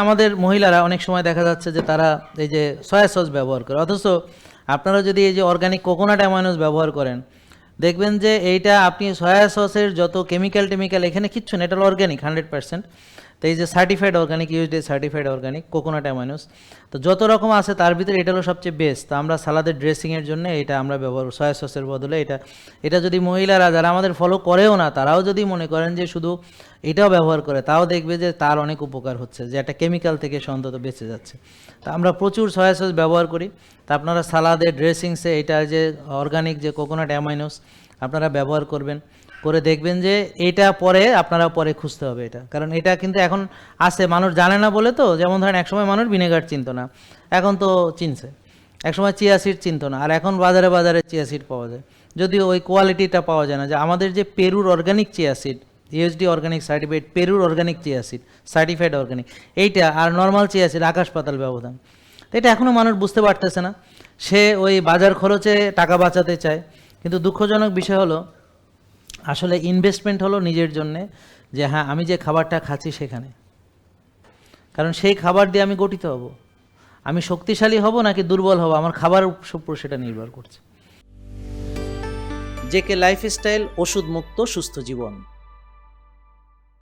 আমাদের মহিলারা অনেক সময় দেখা যাচ্ছে যে তারা এই যে সয়া সস ব্যবহার করে। অথচ আপনারা যদি এই যে অর্গানিক কোকোনাট অ্যামাইনোস ব্যবহার করেন, দেখবেন যে এইটা আপনি সয়া সসের যত কেমিক্যাল টেমিক্যাল এখানে কিচ্ছু না, এটা অর্গ্যানিক হান্ড্রেড পার্সেন্ট তো এই যে certified organic USDA certified organic coconut aminos তো যত রকম আছে তার ভিতরে এটা হলো সবচেয়ে বেস্ট তো আমরা সালাদের ড্রেসিংয়ের জন্য এটা আমরা ব্যবহার সয়া সসের বদলে এটা এটা যদি মহিলারা যারা আমাদের ফলো করেও না, তারাও যদি মনে করেন যে শুধু এটাও ব্যবহার করে, তাও দেখবে যে তার অনেক উপকার হচ্ছে, যে একটা কেমিক্যাল থেকে সে অন্তত বেঁচে যাচ্ছে। তা আমরা প্রচুর সয়া সস ব্যবহার করি। তা আপনারা সালাদে ড্রেসিংসে এটা যে অর্গানিক যে কোকোনাট অ্যামাইনোস আপনারা ব্যবহার করবেন। করে দেখবেন যে এটা পরে আপনারা পরে খুঁজতে হবে এটা। কারণ এটা কিন্তু এখন আছে, মানুষ জানে না বলে তো। যেমন ধরেন, একসময় মানুষ ভিনেগার চিনত না। এখন তো চিনছে। একসময় চিয়া সিড চিনতো না। আর এখন বাজারে বাজারে চিয়া সিড পাওয়া যায়। যদিও ওই কোয়ালিটিটা পাওয়া যায় না। যে আমাদের যে পেরুর organic chia seed USD organic certified, পেরুর organic chia seed, certified organic, এইটা আর নর্মাল চিয়া সিড, আকাশ পাতাল ব্যবধান। এটা এখনও মানুষ বুঝতে পারতেছে না। সে ওই বাজার খরচে টাকা বাঁচাতে চায়। কিন্তু দুঃখজনক বিষয় হলো, আসলে ইনভেস্টমেন্ট হলো নিজের জন্যে যে হ্যাঁ আমি যে খাবারটা খাচ্ছি সেখানে। কারণ সেই খাবার দিয়ে আমি গঠিত হব। আমি শক্তিশালী হব নাকি দুর্বল হব? আমার খাবার উপর সেটা নির্ভর করছে। জেকে লাইফস্টাইল ওষুধ মুক্ত সুস্থ জীবন।